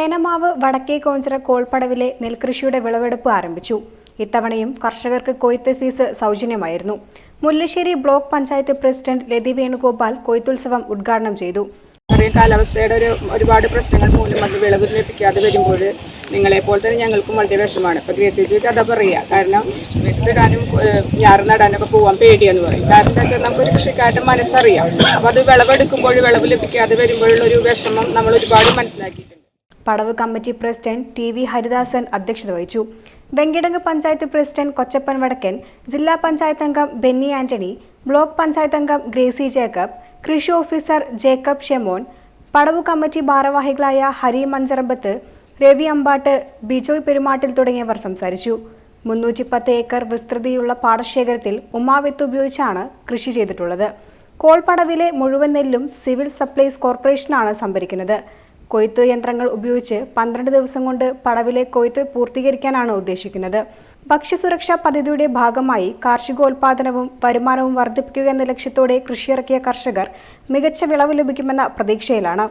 തേനമാവ് വടക്കേ കോഞ്ചിറ കോൾപ്പടവിലെ നെൽകൃഷിയുടെ വിളവെടുപ്പ് ആരംഭിച്ചു. ഇത്തവണയും കർഷകർക്ക് കൊയ്ത്ത് ഫീസ് സൗജന്യമായിരുന്നു. മുല്ലശ്ശേരി ബ്ലോക്ക് പഞ്ചായത്ത് പ്രസിഡന്റ് ലതി വേണുഗോപാൽ കൊയ്ത്തുത്സവം ഉദ്ഘാടനം ചെയ്തു. കാലാവസ്ഥയുടെ ഒരു ഒരുപാട് പ്രശ്നങ്ങൾ മൂലം അത് വിളവ് ലഭിക്കാതെ വരുമ്പോൾ നിങ്ങളെപ്പോലെ തന്നെ ഞങ്ങൾക്കും വളരെ വിഷമാണ് ഇപ്പം പി എസ് സി കഥ പറയുക കാരണം വിത്തിടാനും ഞാറ് നടാനൊക്കെ പോകാൻ പേടിയെന്ന് പറയും. കാരണം എന്താ വെച്ചാൽ നമുക്കൊരു കൃഷിക്കാരുടെ മനസ്സറിയാം. അപ്പോൾ അത് വിളവെടുക്കുമ്പോൾ വിളവ് ലഭിക്കാതെ വരുമ്പോഴുള്ള ഒരു വിഷമം നമ്മൾ ഒരുപാട് മനസ്സിലാക്കിയിട്ടുണ്ട് പടവ് committee president T V Haridasan അധ്യക്ഷത വഹിച്ചു. വെങ്കിടങ്ങ് പഞ്ചായത്ത് പ്രസിഡന്റ് കൊച്ചപ്പൻ വടക്കൻ ജില്ലാ പഞ്ചായത്ത് അംഗം ബെന്നി ആന്റണി ബ്ലോക്ക് പഞ്ചായത്ത് അംഗം ഗ്രേസി ജേക്കബ് കൃഷി ഓഫീസർ ജേക്കബ് ഷെമോൻ പടവ് കമ്മിറ്റി ഭാരവാഹികളായ ഹരി മഞ്ചറമ്പത്ത് രവി അമ്പാട്ട് ബിജോയ് പെരുമാട്ടിൽ തുടങ്ങിയവർ സംസാരിച്ചു. മുന്നൂറ്റി പത്ത് ഏക്കർ വിസ്തൃതിയുള്ള പാടശേഖരത്തിൽ ഉമാവിത്ത് ഉപയോഗിച്ചാണ് കൃഷി ചെയ്തിട്ടുള്ളത്. കോൾപടവിലെ മുഴുവൻ നെല്ലും സിവിൽ സപ്ലൈസ് കോർപ്പറേഷനാണ് സംഭരിക്കുന്നത്. കൊയ്ത്ത് യന്ത്രങ്ങൾ ഉപയോഗിച്ച് പന്ത്രണ്ട് ദിവസം കൊണ്ട് പടവിലെ കൊയ്ത്ത് പൂർത്തീകരിക്കാനാണ് ഉദ്ദേശിക്കുന്നത്. ഭക്ഷ്യസുരക്ഷാ പദ്ധതിയുടെ ഭാഗമായി കാർഷികോൽപാദനവും വരുമാനവും വർദ്ധിപ്പിക്കുക എന്ന ലക്ഷ്യത്തോടെ കൃഷിയിറക്കിയ കർഷകർ മികച്ച വിളവ് ലഭിക്കുമെന്ന പ്രതീക്ഷയിലാണ്.